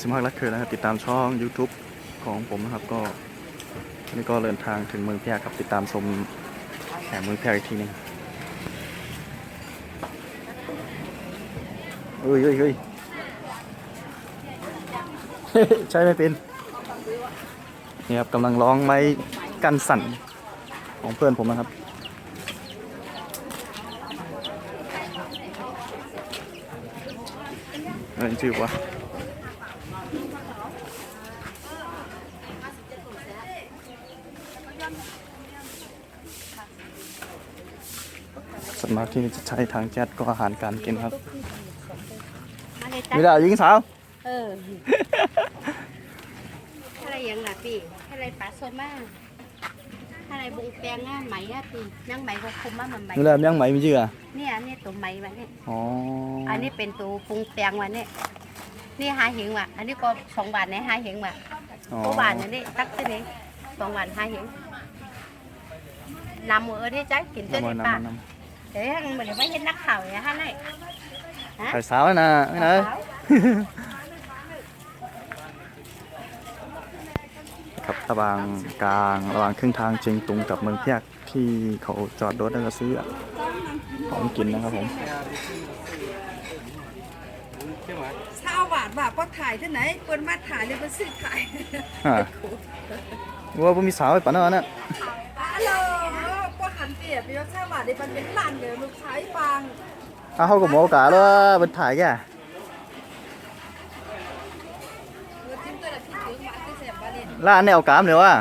สิมฮักรักเคยนะครับติดตามช่อง YouTube ของผมนะครับก็นี่ก็เดินทางถึงเมืองแพร่ครับติดตามชมแห่งเมืองแพร่อีกทีหนึงเฮ้ยเฮ้ยเฮ้ยใช้ไม่เป็นนี่ครับกำลังร้องไม้กันสั่นของเพื่อนผมนะครับเออชื่อวะ วนมากที่นี่จะใช้ทางแจ๊ดก็อาหารการกินครับอะไรมีจ๊ะดาวยิงสาวเอออะไรอย่างล่ะพี่อะไรปลาโซมาอะไรบุงแปลงอะไหมอะพี่นั่งไหมก็คุมมามันไหมมีแล้วยังไหมมีชื่ออะเนี่ยนี่ตัวไหมวะเนี่ยอ๋ออันนี้เป็นตัวปรุงแปลงวะเนี่ยนี่หาเหงว่ะอันนี้ก็สองบาทในหาเหงว่ะอ๋อโกบาทอันนี้ตักตัวนี้สองบาทหาเหงนำมือได้จ้ะกินตัวน้ำมันนี้ป้าน้ำมันน้ เดี๋ยวให้มันเดี๋ยวไม่เห็นนักข่าวอย่างฮะนี่ฮะำไข่สาวแล้วนะไม่นะข่าวครับระหว่างกลางระหว่างครึ่งทางเชียงตุงกับเมืองเพียกที่เขาจอดรถแล้วก็ซื้อของกินนะครับผมเช้าบาทบาทพอถ่ายที่ไหนเปิ้นมาถ่ายเลยเป็นซื้อถ่ายฮะว่าผมมีสาวไปปะเนาะน่ะฮัลโหลพอหันเปรียบไป แล้วเช้าบาทในมันเป็นล้านเดี๋ยวลูกชายฟังอ้าวเขาก็หมอกาแล้วว่าเป็นถ่ายแกเออจิ้มตัวละพี่ถึงบาทที่เสียบาทเลยร้านเนี่ยเอากามเลยว่ะ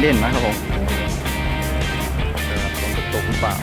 เด่นๆนะครับผมตกหรือเปล่า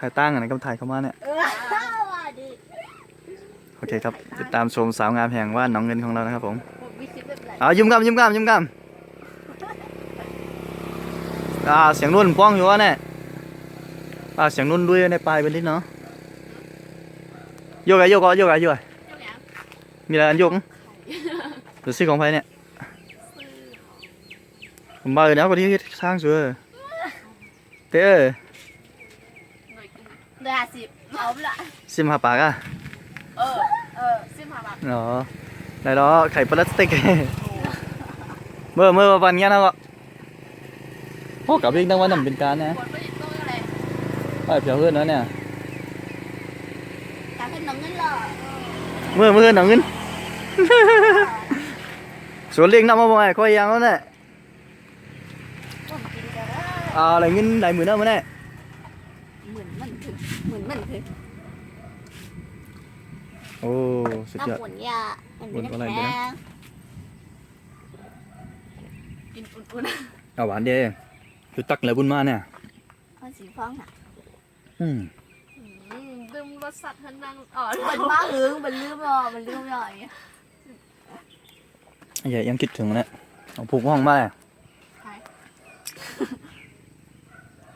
ถ่ายตั้งอันไหนก็ถ่ายเข้ามาเนี่ยโอเคครับ ติดตามชมสาวงามแห่งว่านหนองเงินของเรานะครับผมวิสิตแบบไหนเอายิ้มกล้ามยิ้มกล้ามยิ้มกล้ามอ่าเสียงนุ่นป้องอยู่วะเนี่ยอ่าเสียงนุ่นด้วยในปลายเป็นนิดเนาะโยกอะโยกอะโยกอะโยกอะมีอะไรอันโยกมั้งหรือซื้อของใครเนี่ยผมมาเลยนะคนที่สร้างสวยเต้ เดือนห้าสิบเอาละซิมหาปากอะเออเออซิมหาบาทอ๋อได้แล้วไข่ปลาสติกเมื่อเมื่อวันเงี้ยนะก็โอ้กับพี่ตั้งวันนั้นเป็นการนะคนไม่ได้ตู้อะไรไปเผียวเพื่อนแล้วเนี่ยการเป็นน้องเงินเหรอเมื่อเมื่อหนังเงินสวนเลี้ยงน้ำมาบ่อยค่อยยังแล้วเนี่ยผมกินกันแล้ว à là nghìn đại mười năm này เหมือนมันถึงเหมือนมันถึง ồ suýt น้ำ chợt ปุ่นยามันเป็นปุ่นอะไรแข็เนี่ยงกินอุ่น à bạn đi cứ tắc là bún ma nè ๆมันสีฟ้องอะ ừ ดื่มรสสัตว์ทันนังอ่อนมันบ้าหึงมันลืมรอมันลืมรออย่างเงี้ย vậy em kích thường đấy ông phục hoang ma này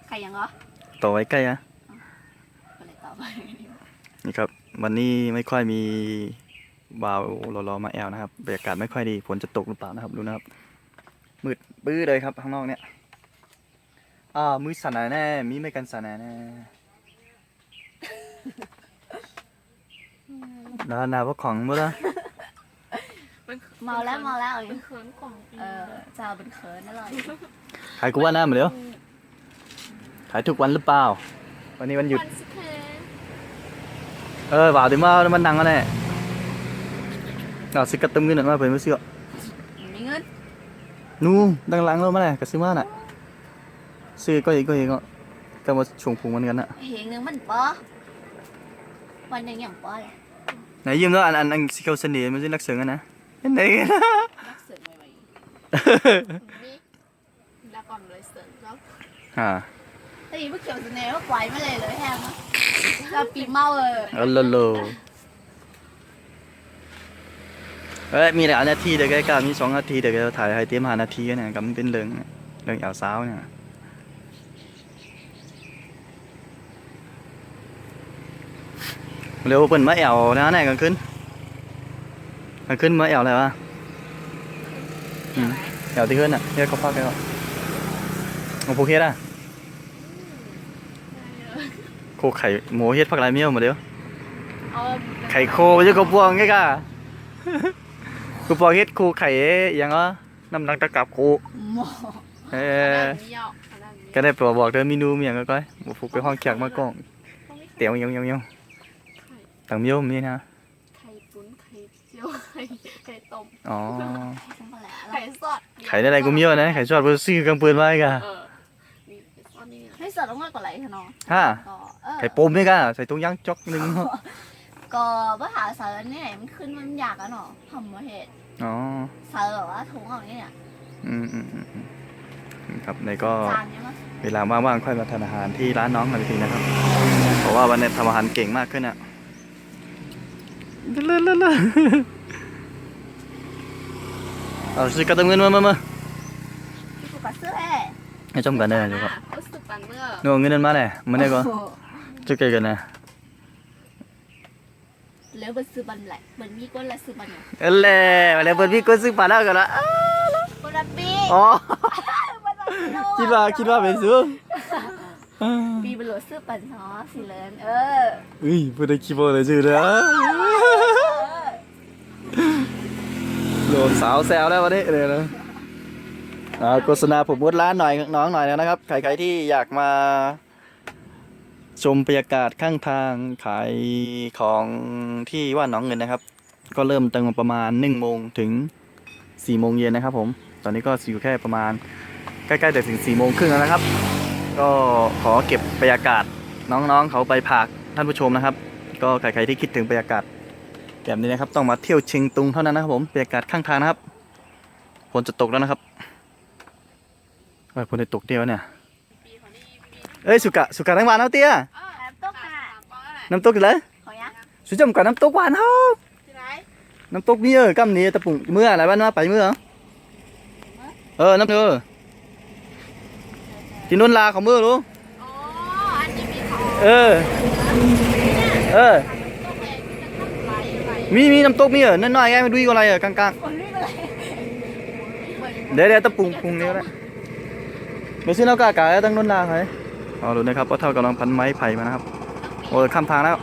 ใครยังเหรอ ต่อไว้ใกล้อะก็เลยตอบไปนี่ครับ วันนี้ไม่ค่อยมีบ่าวรอๆมาแอลนะครับบรรยากาศไม่ค่อยดีฝนจะตกหรือเปล่านะครับดูนะครับมืดปื้อเลยครับข้างนอกเนี่ยอ่ามือสั่นแน่มีไม่กันสั่นแน่ดานาพวกของมั้งละเมาแล้วเมาแล้วเป็นเขินของเออจะเอาเป็นเขินอร่อยขายกูว่าหน้ามาเดี๋ยว ขายทุกวันหรือเปล่า วันนี้วันหยุด วันสิเพเออ vào thì mà มันดังกันแน่เราซื้อกระตุ้มเงินมาเพิ่นมาซื้อมีเงินนู่ดังหลังเรามาแน่ก็ซื้อมาน่ะซื้อก็อีกก็อีกก็ก็มาชงพุงมันกันน่ะเหงหนึ่งมันปอวันหนึ่งอย่างปอเลยไหนยืมแล้วอันอันอันสิเขาเสน่ห์มันสินักเสือกันนะไหนกันนะนักเสือกใหม่นี่แล้วก่อนเลยเสริมแล้วอ่า ๆแต่อีพวกเขียวสเนห์ว่าไกวไม่เลยเลยแฮมอะเราปีเมาเลยเออโลโลเอ้ยมีหลายนาทีเดี๋ยวแกก็มีสองนาทีเดี๋ยวแกถ่ายให้เต็มห้านาทีเนี่ยก็มันเป็นเรื่องเรื่องยาวสาวเนี่ยเร็วเปิ่นมาแอวนะไหนกลางคืนกลางคืนมาแอวอะไรวะอืมแอวที่ขึ้นอะเฮ็ดเขาพักแล้วของพวกเฮ็ดอะ โคไข่หมูเฮ็ดผักลายเมี่ยวหมดเดียวเอาไข่โคไม่ใช่กระปวงไงกะกระปวงเฮ็ดคูไข่อหยังอะน้ำหนักตะกับคูหมอเอเออนี้อะขนาดนี้ก็ได้ตัวบอกเธอเมนูมีอย่างก็ก้อยบุฟุกไปห้องแขกมากล้องเตี๋ยวยังยังยังต่างเมี่ยวมีนะไข่ตุ๋นไข่เจียวไข่ไข่ต้มอ๋อทั้งหมดแหละไข่สดไข่ได้อะไรกูเมี่ยวนะไข่ชอดเบอร์ซี่กำปืนไว้กะเออนี่ไข่ซอสนี่นะให้สดลงมากกว่าไหลเถอะเนาะฮะก็เออ ไข่ปมนี่กะใส่ตุ้งย่างจอกหนึงก็ว่าหาเสือนี่ไหนมันขึ้นมันยากอะเนาะทำมาเหตุอ๋อเสือแบบว่าถุงเอาเนี่ยอืมอืมอืมอืมครับในก็จานเนี้ยมั้งเวลาว่างๆค่อยมาทานอาหารที่ร้านน้องกันอีกทีนะครับ เพราะว่าวันนี้ทำอาหารเก่งมากขึ้นอะเอาซื้อกระตุ้มเงินมามามาที่กูกัดเสื้อแห่ให้จมกันได้อยู่ครับรู้สึกปันเมื่อโน่เงินนั้นมาเลยมันได้ก็ โอ้โหจะเกิดกันนะแล้วมันซื้อบันแหละมันมีก้นละซื้อบันอยู่เออแหละมาแล้วเปิดพี่ก็ซื้อปลาแล้วกันละก้นละปีอ๋อมันละกิโลคิดว่าคิดว่าเป็นซื้อปีเป็นโหลดซื้อปันเนาะสิเลนเอออุ้ยพูดได้คิดว่าเลยซื้อเลยโดนสาวแซวแล้ววันนี้เลยนะอ่าโฆษณาผมมดร้านหน่อยน้องหน่อยนะครับใครๆที่อยากมา ชมบรรยากาศข้างทางขายของที่ว่าน้องเงินนะครับ ก็เริ่มตั้งประมาณ1โมงถึง4โมงเย็นนะครับ ผม ตอนนี้ก็อยู่แค่ประมาณใกล้ๆแต่ถึง4โมงครึ่งแล้วนะครับ ก็ขอเก็บบรรยากาศน้องๆเขาไปผากท่านผู้ชมนะครับ ก็ใครๆที่คิดถึงบรรยากาศแบบนี้นะครับต้องมาเที่ยวเชียงตุงเท่านั้นนะครับผมบรรยากาศข้างทางนะครับฝนจะตกแล้วนะครับเฮ้ยฝนจะตกเตี้ยวเนี่ย เอ้ยสุกะสุกะทั้งวันเอาเตี้ยแอบตกอะน้ำตกเลยขอยังสุจำกับน้ำตกหวานเฮาน้ำตกมีเออกำนี้ตะปุ่งเมื่ออะไรบ้านว่าไปเมื่อเออน้ำเธอที่นุ่นลาเขาเมื่อรู้อ๋ออันนี้มีของเออเออมีมีน้ำตกมีเหรอน้อยๆไงมาดูอีกอะไรเหรอกลางๆเดี๋ยวเดี๋ยวตะปุ่งพุงนี้ก็ได้เดี๋ยวซื้อน้ำกากาตั้งนุ่นลาเขา เอาดูนะครับว่าเท่ากำลังพันไม้ไผ่มานะครับ โอ้ยข้ามทางแล้ว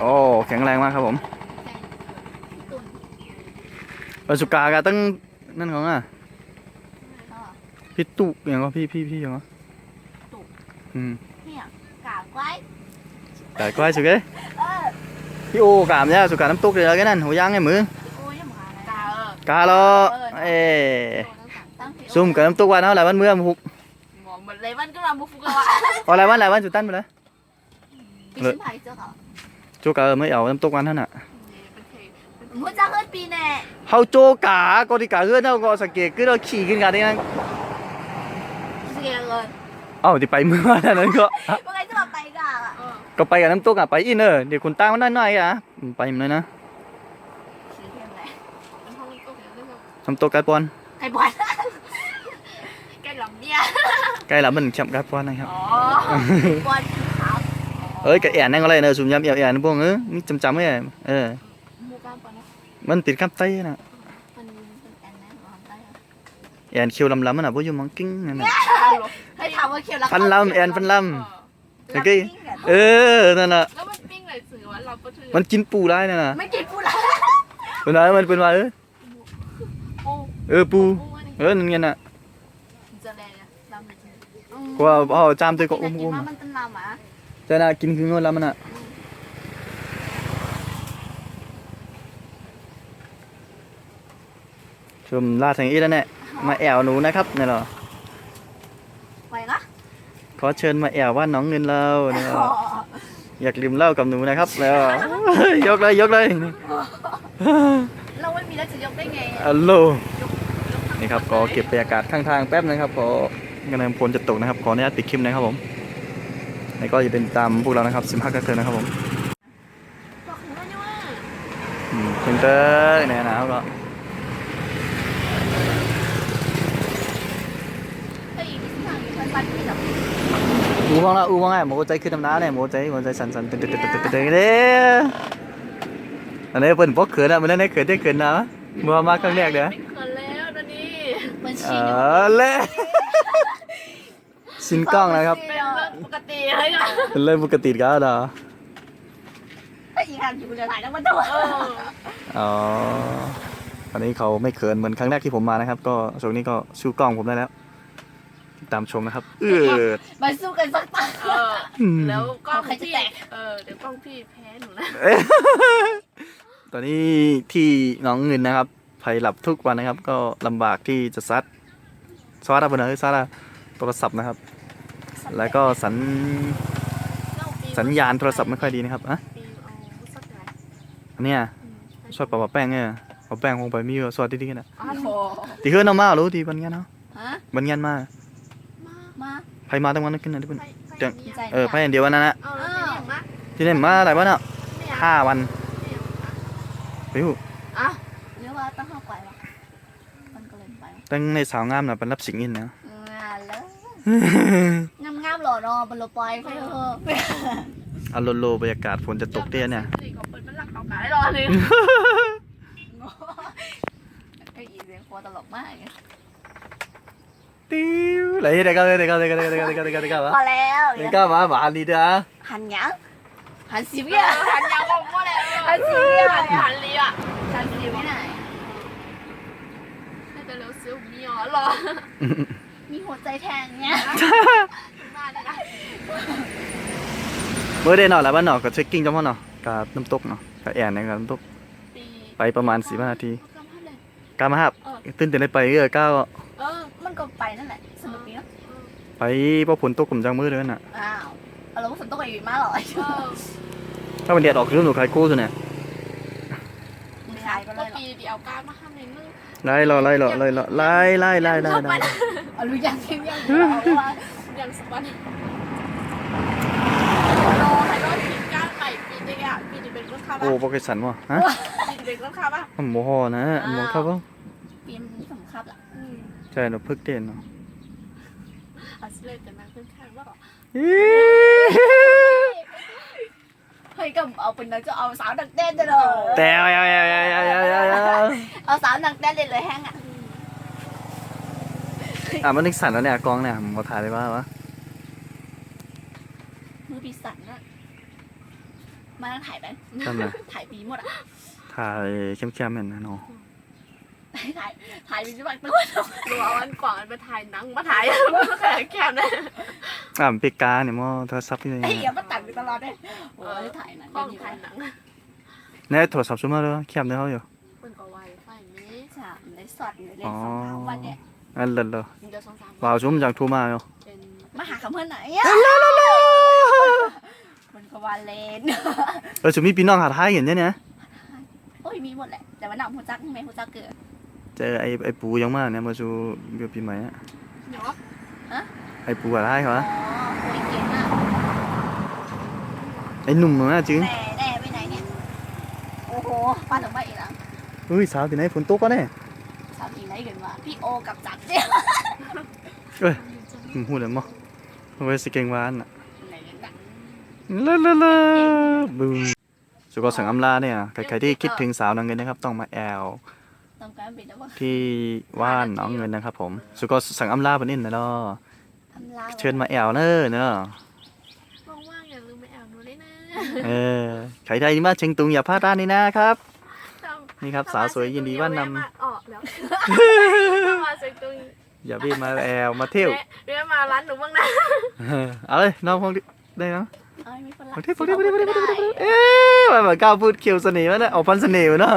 โอ้แข็งแรงมากครับผมเออสุกากาตั้งนั่นของอะพี่ตุอย่างก็พี่พี่พี่อย่างก็อืมเนี่ยกาบไว้แต่ก็ให้สุกเอ้ยเออพี่โอกามเนี่ยสุกาน้ำตกเลยแล้วกันนั่นหัวย่างไงมือโอ้ยยังมาตาเออกาลอเอ้ตั้งแต่ ซุ่มกับน้ำตกวันเท่าไหร่วันเมื่อมหุกหมอเหมือนเลยมันก็มาบุฟุกแล้วอะเอาอะไรวันอะไรวันสุดตั้นไปเลยปีชิ้นไผ่เจ้าเหรอโจกาเออไม่เอาน้ำตกวันเท่าน่ะมันจะขึ้นปีแน่เฮาโจกาก็ที่กาเฮือนเฮาก็สังเกตคือเราขี่ขึ้นกันได้นั่นเสียเลยเอ้าที่ไปเมื่อวานนั้นก็ว่าไงจะมาไปกันอะก็ไปกับน้ำตกอะไปอินเนอร์เดี๋ยวคุณตั้งมันน้อยๆอะไปมันเลยนะสีเข้มเลยน้ำตกกาปอน ไก่บอลไก่หล่อมเนี่ย ใกล้ละมันแชมป์กาปอนนะครับอ๋อบอลขาวเอ้ยกะแอนนั่งอะไรเนอะสุ่มยำแอนแอนพวกเออนี่จำจำๆไว้อะเออมูกามบอลนะมันติดกับไตน่ะมันมันแอนนะหอมได้แอนคิวลำๆมันน่ะพวกอยู่มังกิ้งนั่นน่ะให้ถามว่าเขียวแล้วฟันลำแอนฟันลำโอเคเออนั่นน่ะแล้วมันปิ้งอะไรสื่อว่าเราก็ถือมันกินปูได้นั่นน่ะไม่กินปูละเป็นว่ามันเป็นว่าเออปูเออปูปูอันนี้เออนั่นไงน่ะจะแรงนะลำ จริงกว่าเอาจามตัวก็อุ้มกินอุ้มมามันเป็นลำอะจะน่ะกินคืองนแล้วมันน่ะชมลาดทางอีแล้วเนี่ยมาแอวหนูนะครับเนี่ยเหรอไปนะขอเชิญมาแอวว่าน้องเงินเราเนี่ยเหรออยากลืมเหล่ากับหนูนะครับ แล้ว ยกเลยยกเลยเราไม่มีแล้วจะยกได้ไงอัลโหลนี่ครับก็เก็บบรรยากาศข้างทางแป๊บนะครับขอ กำลังพลจะตกนะครับขออนุญาตปิดคลิปนะครับผมแล้วก็อย่าเป็นตามพวกเรานะครับสิมฮักกันเถอะนะครับผมเนี่ยว่าอืมเซนเตอร์เนี่ยนะครับก็ไอ้ที่ทางมันปันที่แบบอูมองละอูมองไงหมูใจขึ้นน้ำน้าเนี่ยหมูใจหมูใจสั่นสั่นตึ๊ดตึ๊ดตึ๊ดตึ๊ดเด้ออันนี้เปิ้นบอกเขินอะมันนั่นได้เขินได้เขินนะมื่อมากครั้งแรกเด้อเขินแล้วตอนนี้มันเอชี้อเล่ะชินกล้องนะครับ เป็นเรื่องปกติเลยอะเป็นเรื่องปกติกันเหรอไอ้อีหันอยู่จะถ่ายแล้วมันตัวเอออ๋อตอนนี้เขาไม่เขินเหมือนครั้งแรกที่ผมมานะครับ ก็ช่วงนี้ก็ชูกล้องผมได้แล้วติดตามชมนะครับ เออมาสู้กันสักตั้งเออแล้วกล้องใครจะพี่แตกเออเดี๋ยวกล้องพี่แพ้หนูนะตอนนี้ที่น้องเงินนะครับภัยหลับทุกวันนะครับ ก็ลำบากที่จะซัดซัดอะไรเนอะซัดอะโทรศัพท์นะครับ แล้วก็สัญสัญญาณโทรศัพท์ไม่ค่อยดีนะครับอะปีเอาสักไหนอันเนี้ยชอบปะแป้งเนี่ยเอาแป้งคงไปมีอยู่สวัสดีที่กันนะโอ้โหตีเฮือนเอามารู้ตีบันเงี้ยเนาะฮะบันเงี้ยมามาไผมาตั้งวันนั้นขึ้นนะที่เพิ่นไปไปเดี๋ยวเนี่ยใจเออไผอย่างเดียววันนั้นนะเอาแล้วเป็นอย่างมะที่นี่มาหลายวันอะไม่อยากห้าวันไม่อยากมะไปอยู่อะหรือว่าต้องเข้าไปวะมันก็เลยไปตั้งในสาวงามน่ะเป็นรับสิงอินนะงานแล้วงามงาม หล่อรอบนรถไฟไปเถอะอารโลบรรยากาศฝนจะตกเตี้ยเนี่ย สี่ก็เปิดมันหลักเอากาได้รอเลยไอ้อีเสียงคอตลกมากติ้วไหลเด็กก็เด็กก็เด็กก็เด็กก็เด็กก็เด็กก็เด็กก็พอแล้วเด็กก็มาบ้านดีเด้อหันยังหันสิบเอเนี่ยอหันยาวออกมาแล้วหันสิบเนี่ยหันหันเลียหันสิบไม่ไหนน่าจะเร็วซิลมีอ๋อหรอมีหัวใจแทงเนี่ยมา เมื่อเดนเนาะแล้วบ้านเนาะก็เช็คกิ้งจังพ่อเนาะกับน้ำตกเนาะกับแอนในกับน้ำตก ไปประมาณสี่นาทีก็มาเลยกามาฮับตื่นเต้นได้ไปเออก้าวเออมันก็ไปนั่นแหละสนุกดีเนาะไปพอฝนตกกลุ่มจังมือเลยน่ะอ้าวเอาแล้วฝนตกอีกมาหรอเออถ้ามันแดดออกคือหนูใครกู้สุดเนี่ยไม่ใช่ก็เลยรอปีเดียวกามาทำในมึงไล่รอไล่รอไล่รอไล่ไล่ไล่ไล่ไล่อารู้ยังที่ยงเอาว่ย่าง สปันรอให้รอทีมการใหม่ปีนี้อะปีนี้เป็นต้นข้าวโอ้ป่ะโปรเกสันวะฮะปีนี้เป็นต้นข้าวป่ะหมูฮอนะหมูครับวะปีมสำคัญละอืมใช่เราพึกเด่นเนาะอาสเลตแต่นั่งขึ้นข้างว่าเฮ้ยก็เอาเป็นนักจะเอาสาวดักเต้นเลยแต่เอาเอาเอาเอาเอาเอาเอาเอาสาวดักเต้นเลยเลยแห้งอะอะมันนึกสั่นแล้วเนี่ยกล้องเนี่ยผมขอถ่ายได้ป่าวะมือปี สั่นนะมานั่งถ่ายไปทำไม ถ่ายปีหมดอะถ่ายเข้มๆเหมือนนะเนาะถ่ายถ่ายปีที่มันตัวดูเอาอันกว่างอันไปถ่ายหนังมาถ่าย แค่แค่นั้นอะปิกาเนี่ยมอโทรศัพท์ที่ไหนไอ้เหี้ยมันตัดไปตลอดเลยโอ้ยถ่ายหนังกล้องอยู่ถ่ายหนังในโทรศัพท์ซุมาเลยแคบเนื้อเขาอยู่มันก็ไวไฟนี้สามในสอดอยู่ในสองสามวันเนี่ยอันเลิศเลยมันจะสองสามว่าวซุมจากทูมาอยู่เป็น มาหาคำเพื่อนไหนอะมันก็วาเลนเออซุมมีพี่น้องหาท้ายเห็นเนี่ยนะโอ้ยมีหมดแหละ แต่ว่าหนังหูจักไม่หูจักเกิดเจอไอ้ไอ้ปูยังมากเนี่ยมาสู่เบียปีใหม่อะเนาะไอ้ปูหาท้ายเขาอ๋ออะคุยเก่งอะไอ้หนุ่มเหมือนกันจึงแน่แน่ไปไหนเนี่ย โอ้โหป้าถึงมาอีกแล้วเฮ้ยสาวที่ไหนฝนตกก็เนี่ยสาวทีไหนกันวะพี่โอกับจัดเนี่ยอืมพูดเลยมั้ง เอาไว้สเก่งหวานอะไหนกันนะลาลาลาบูมสุกสังอำลาเนี่ยใครๆที่คิดถึงสาวนางเงินนะครับ ต้องมาแอลต้องการปิดแล้วว่าที่ว่านหน้องเงินนะครับ ผม สุกสังอำลาปนินนะเนาะทำลายเชิญมาแอลเนอเนาะว่างๆอย่าลืมไปแอบดูด้วยนะเออใครใดที่มาเชียงตุงอย่าพลาดร้านนี้นะครับจนี่ครับสาวสวยยินดีว่านนำออกแล้วถ้ามาเซ็กตุงำ อย่าพี่มาแอลมาเที่ยวเรียกมาร้านหนูบ้างนะเออเอาเลยน้องพงดิได้เนาะเอ้ยมีคนรัพงดิพงดิพงดิพงดิพงดิพงดิเอ๊ะมันเหมือนก้าวพูดเขียวเสน่ห์วะเนี่ยออกพันเสน่ห์วะเนาะ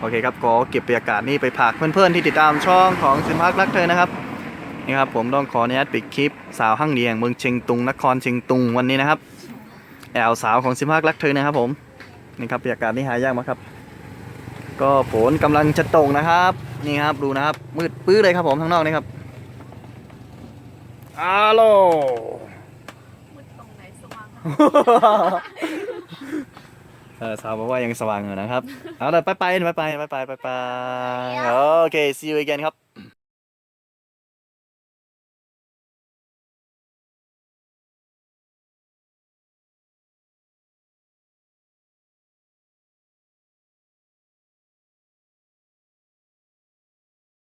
โอเคครับก็เก็บบรรยากาศนี้ไปฝากเพื่อนๆที่ติดตามช่องของซินพักรักเธอนะครับนี่ครับผมต้องขออนุญาตปิดคลิปสาวห้างเดียงเมืองเชียงตุงนครเชียงตุงวันนี้นะครับ แอลสาวของซินพักรักเธอนะครับผมนี่ครับบรรยากาศนี้หายากมากครับ ก็ฝนกำลังจะตกนะครับ นี่ครับดูนะครับ มืดปื้อเลยครับผมข้างนอกนี่ครับอาโลมืดตรงไหนสว่างเออสาวบอกว่ายังสว่างอยู่นะครับ เอาละไปไปไปไปไปไปไปโอเค see you again ครับ